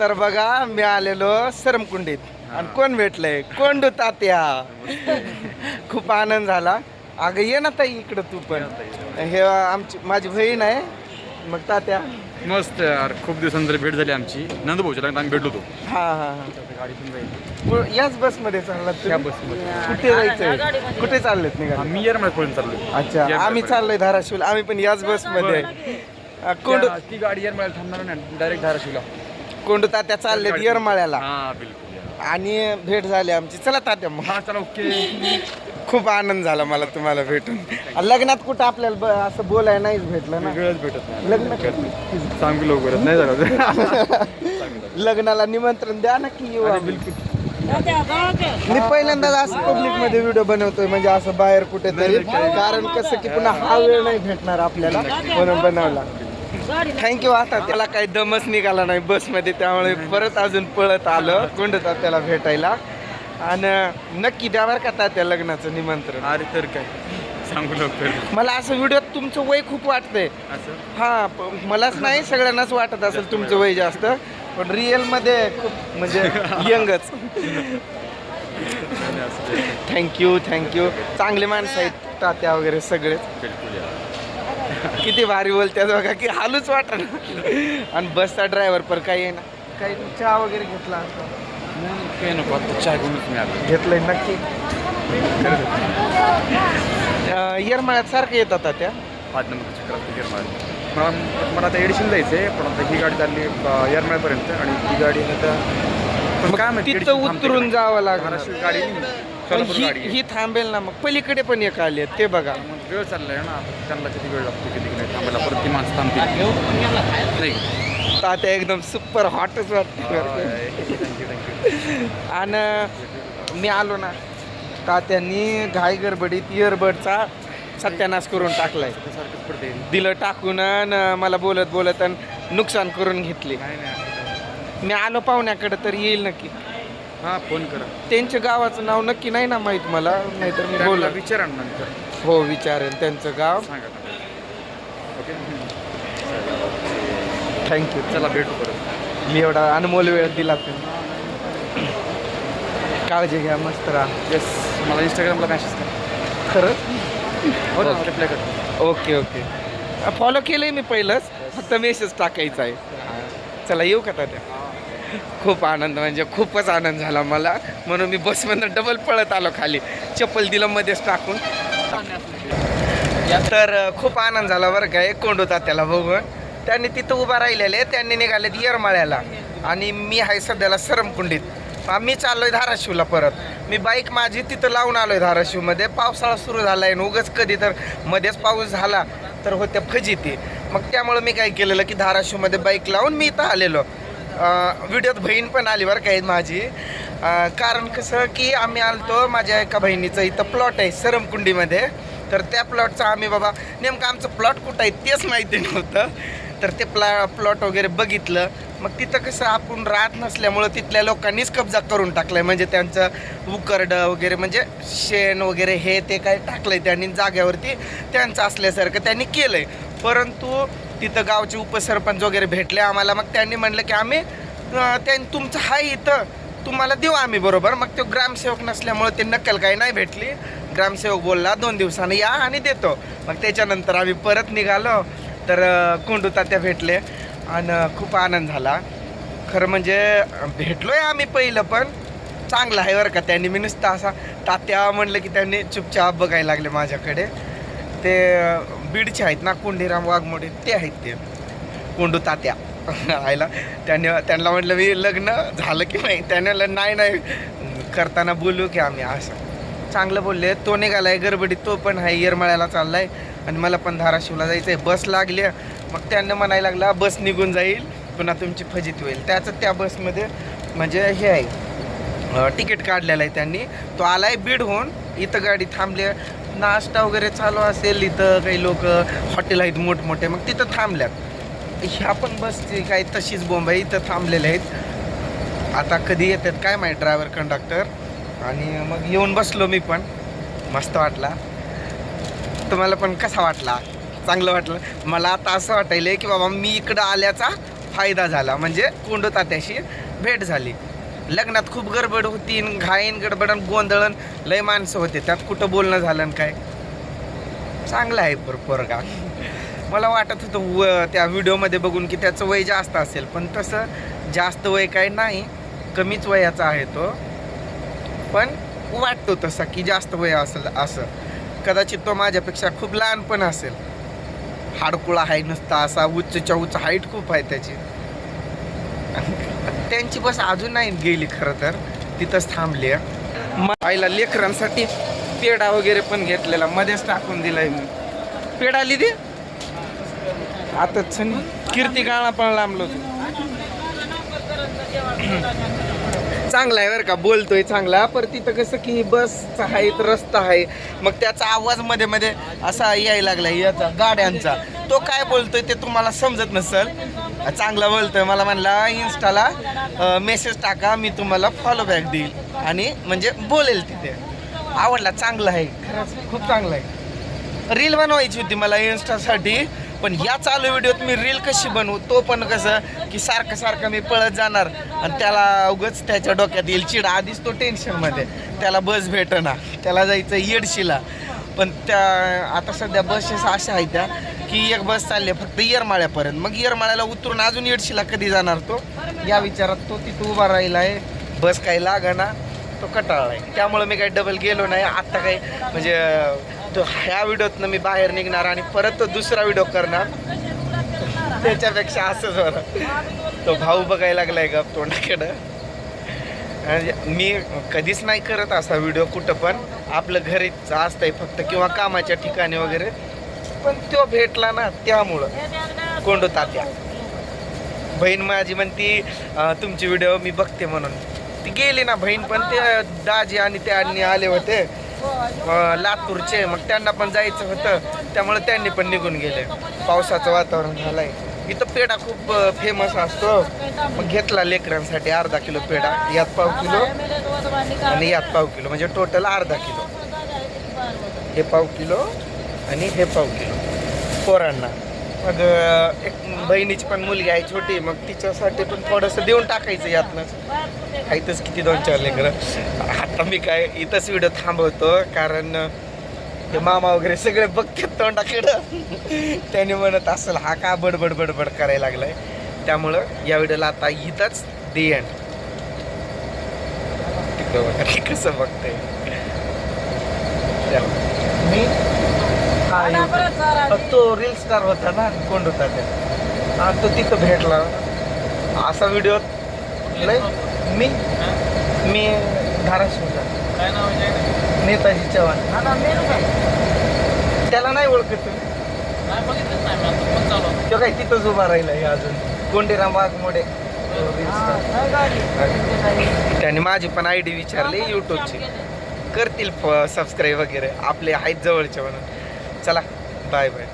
तर बघा मी आलेलो सरमकुंडीत. आणि कोण भेटलंय? कोंडू तात्या. खूप आनंद झाला. अगं ये ना ताई इकडं तू पण. हे आमची माझी बहीण आहे. मग तात्या? मस्त यार. खूप दिवसानंतर भेट झाली आमची. नंदभाऊच्या लग्नात आम्ही भेटलो होतो. हा हा हा. कु- याच बसमध्ये चाललात या तुम्ही? बसमध्ये. कुठे जायचंय? कुठे चाललेत निघाले? आम्ही येरमाळ पर्यंत चाललो अच्छा आम्ही चाललोय धाराशिवला. आम्ही पण याच बसमध्ये. आहे. अं, कोंडू ती गाडी येरमाळ्याला थांबणार नाही. डायरेक्ट धाराशिवला. कोंडू तात्या चाललेत येरमाळ्याला हा बिलकुल आणि भेट झाली आमची. चला तात्या मग. हा चला ओके. खूप आनंद झाला मला तुम्हाला भेटून. लग्नात कुठं आपल्याला ब- असं बोलायला नाहीच भेटलं ना? वेळच भेटत नाही. लग्न सांगू लवकरच नाही झालं लग्नाला निमंत्रण द्या ना की येऊ आम्ही. बिलकुल. मी पहिल्यांदाच असं पब्लिकमध्ये व्हिडिओ बनवतोय म्हणजे असं बाहेर कुठेतरी. कारण कसं की पुन्हा हा वेळ नाही भेटणार आपल्याला म्हणून बनवला. थँक्यू आता त्याला काही दमच निघाला नाही बसमध्ये त्यामुळे परत अजून पळत आलं. कोंडतात त्याला भेटायला? आणि नक्की द्या बरं का त्या लग्नाचं निमंत्रण. अरे तर काय? सांगू लवकर. मला असं व्हिडिओत तुमचं वय खूप वाटतंय. हा प- मलाच नाही सगळ्यांनाच वाटत असेल तुमचं वय जास्त. पण रिअलमध्ये खूप म्हणजे यंगच. थँक्यू थँक्यू चांगले माणसं आहेत तात्या वगैरे सगळेच. बिलकुल. किती भारी बोलतात बघा की हालूच वाटत आणि बसचा ड्रायव्हर पण काही आहे ना काही चहा वगैरे घेतला काही नको आता चहा घेऊनच मी आलो. घेतलंय नक्की. येरमाळ्यात सारखं येतात तात्या पाच नंबर चक्र असते येरमाळ मला मला आता एडिशन जायचं आहे पण आता ही गाडी चालली अं, येरमाळपर्यंत आणि ही गाडी आता पण काय माहिती उतरून? जावं लागणार. महाराष्ट्र गाडी पण ही गाडी आहे. ही थांबेल ना मग. पलीकडे पण एक आली ते बघा. मग वेळ चाललाय ना. आता त्यांना किती वेळ लागतो किती नाही थांबायला? परत ती माणसं थांबतील. नाही. तात्या एकदम सुपर हॉटच वाटते थँक्यू थँक्यू आणि मी आलो ना तात्यांनी घाई गडबडीत इयरबडचा सत्यानाश करून टाकलाय. सारखंच पडते दिलं टाकून अन मला बोलत बोलत अन नुकसान करून घेतले. नाही नाही. असं काय. मी आलो पाहुण्याकडे तर येईल नक्की. हा फोन करा. त्यांच्या गावाचं नाव नक्की नाही ना माहीत मला नाहीतर मी त्यांना बोल विचारा ना नंतर. हो विचारेल त्यांचं गाव. सांगा ओके? थँक्यू चला भेटू परत. मी एवढा अनमोल वेळ दिला तुम्ही काळजी घ्या मस्त राहा. येस मला इंस्टाग्रामला मॅसेज करा. खरंच? हो ना रिप्लाय करतो. ओके ओके फॉलो केलंय मी पहिलंच फक्त मेसेज टाकायचा आहे. चला येऊ का तात्या? खूप आनंद म्हणजे खूपच आनंद झाला मला. म्हणून मी बसमधनं डबल पळत आलो खाली. चप्पल दिलं मध्येच टाकून. तर खूप आनंद झाला बरं का एक कोंड होता त्याला बघून. त्यांनी तिथं उभा राहिलेले त्यांनी निघालेत येरमाळ्याला. आणि मी आहे सध्याला सरमकुंडीत. आ, मी चाललोय धाराशिवला परत. मी बाईक माझी तिथं लावून आलोय धाराशिवमध्ये. पावसाळा सुरू झाला आहे उगच कधी तर मध्येच पाऊस झाला तर होत्या फजिती. मग त्यामुळं मी काय केलेलं की धाराशिवमध्ये बाईक लावून मी इथं आलेलो. व्हिडिओत बहीण पण आली बरं काय माझी. कारण कसं की आम्ही आलतो माझ्या एका बहिणीचं इथं प्लॉट आहे सरमकुंडीमध्ये. तर त्या प्लॉटचा आम्ही बाबा नेमकं आमचं प्लॉट कुठं आहे तेच माहिती नव्हतं. तर ते प्ला प्लॉट वगैरे बघितलं. मग तिथं कसं आपण राहत नसल्यामुळं तिथल्या लोकांनीच कब्जा करून टाकलाय. म्हणजे त्यांचं उकरडं वगैरे म्हणजे शेण वगैरे हे ते काय टाकलंय त्यांनी जाग्यावरती त्यांचं असल्यासारखं त्यांनी केलंय. परंतु तिथं गावचे उपसरपंच वगैरे भेटले आम्हाला. मग त्यांनी म्हणलं की आम्ही अं, त्यां तुमचं हाय इथं तुम्हाला देऊ आम्ही बरोबर. मग तो ग्रामसेवक नसल्यामुळे ते नक्कल काही नाही भेटली. ग्रामसेवक बोलला दोन दिवसानं या आणि देतो. मग त्याच्यानंतर आम्ही परत निघालो. तर अं, कोंडू तात्या भेटले आणि खूप आनंद झाला. खरं म्हणजे भेटलो आहे आम्ही पहिलं पण. चांगलं आहे बरं का. त्यांनी मी नुसतं असा तात्या म्हणलं की त्यांनी चुपचाप बघायला लागले माझ्याकडे. ते बीडचे आहेत ना कोंडीराम वाघमोडे ते आहेत ते. कोंडू तात्या. आयला त्यांनी त्यांना म्हटलं मी लग्न झालं की नाही? त्याने म्हटलं नाही नाही. करताना बोलू की आम्ही असं. चांगलं बोलले. तो निघालाय गडबडीत. तो पण आहे येरमाळ्याला चाललाय आणि मला पण धाराशिवला जायचं आहे बस लागली मग त्यांना म्हणायला लागला बस निघून जाईल. पुन्हा तुमची फजित होईल. त्याचं त्या बसमध्ये म्हणजे हे आहे. तिकीट काढलेलं आहे त्यांनी. तो आलाय बीडहून. इथं गाडी थांबली नाश्ता वगैरे चालू असेल इथं काही लोक हॉटेल आहेत मोठमोठे मग तिथं थांबल्यात. ह्या पण बसची काही तशीच बोंब आहे इथं थांबलेले आहेत. आता कधी येतात काय माहीत ड्रायव्हर कंडक्टर आणि मग येऊन बसलो मी पण. मस्त वाटला. तुम्हाला पण कसा वाटला? चांगलं वाटलं? मला आता असं वाटायलं की बाबा मी इकडं आल्याचा फायदा झाला. म्हणजे कोंडू तात्याशी भेट झाली. लग्नात खूप गडबड होती घाईन गडबडन गोंधळण लय माणसं होते. त्यात कुठं बोलणं झालं काय? चांगलं आहे पर पोरगा. मला वाटत होतं व त्या व्हिडिओमध्ये बघून की त्याचं वय जास्त असेल पण तसं जास्त वय काय नाही. कमीच वयाचा आहे तो. पण वाटतो तसा की जास्त वय असेल असं. कदाचित तो माझ्यापेक्षा खूप लहान पण असेल. हाडकुळा आहे नसता असा उच्चच्या उच्च हाईट खूप आहे त्याची. त्यांची बस अजून नाही गेली खरं तर. तिथंच थांबली आईला लेकरांसाठी पेढा वगैरे पण घेतलेला मध्येच टाकून दिलाय मी. पेढा लिहिदे आता छन कीर्ती गाळा पण लांबलो. चांगला आहे बरं का बोलतोय चांगला. पर तिथं कसं की बसचा आहे रस्ता आहे. मग त्याचा आवाजमध्ये मध्ये असा यायला लागला याचा गाड्यांचा. तो काय बोलतोय ते तुम्हाला समजत नसेल. चांगला बोलतोय. मला म्हणला इन्स्टाला मेसेज टाका मी तुम्हाला फॉलो बॅक देईल. आणि म्हणजे बोलेल तिथे. आवडला चांगला आहे. खरंच खूप चांगला आहे. रील बनवायची होती मला इन्स्टासाठी. पण या चालू व्हिडिओत मी रील कशी बनवू तो पण कसं की सारखं सारखं मी पळत जाणार आणि त्याला उगच त्याच्या डोक्यात येईल चिड. आधीच तो टेन्शनमध्ये त्याला बस भेटना. त्याला जायचं येडशीला. पण त्या आता सध्या बसेस अशा आहेत त्या की एक बस चालली आहे फक्त येरमाळ्यापर्यंत. मग येरमाळ्याला उतरून अजून येडशीला कधी जाणार तो? या विचारात तो तिथं उभा राहिला आहे बस काही लागाना तो कटाळला आहे त्यामुळं मी काही डबल गेलो नाही. आत्ता काही म्हणजे तो ह्या व्हिडिओतनं मी बाहेर निघणार आणि परत तो दुसरा व्हिडिओ करणार. त्याच्यापेक्षा असंच होणार. तो भाऊ बघायला लागलाय का तोंडाकडं. मी कधीच नाही करत असा व्हिडिओ कुठं पण. आपलं घरीच असतंय फक्त किंवा कामाच्या ठिकाणी वगैरे. पण तो भेटला ना त्यामुळं. कोंडू तात्या. बहीण माझी म्हणती तुमची व्हिडिओ मी बघते म्हणून. ती गेली ना बहीण पण ते दाजी आणि त्यांनी आले होते. लातूरचे. मग त्यांना पण जायचं होतं. त्यामुळे त्यांनी पण निघून गेले. पावसाचं वातावरण झालंय. इथं पेढा खूप फेमस असतो. मग घेतला लेकरांसाठी अर्धा किलो पेढा. यात पाव किलो आणि यात पाव किलो. म्हणजे टोटल अर्धा किलो. हे पाव किलो आणि हे पाव किलो. पोरांना. मग एक बहिणीची पण मुलगी आहे छोटी. मग तिच्यासाठी पण थोडंसं देऊन टाकायचं यातनंच आहेतच किती दोन चार लेकरं. आता मी काय इथंच व्हिडिओ थांबवतो कारण ते मामा वगैरे सगळे बघतात तोंडाकडं. त्याने म्हणत असेल हा का बडबड बडबड करायला लागलाय? त्यामुळं या व्हिडिओला आता इथंच दे एंड कसं बघतंय. मी. तो रील स्टार होता ना कोण होता ते हा तो तिथं भेटला. असा व्हिडिओ लय मी मी धाराशिवचा काय नाव आहे नेताजी चव्हाण. त्याला नाही ओळखत तुम्ही? नाही बघितलंच नाही मी आता पण चालू आहे. तो काय तिथंच उभा राहिला हे अजून. कोंडीराम वाघमोडे. reel star. त्याने माझी पण आय डी विचारली यूट्यूबची करतील सबस्क्राईब वगैरे. आपले आहेत जवळचे म्हणून. चला बाय बाय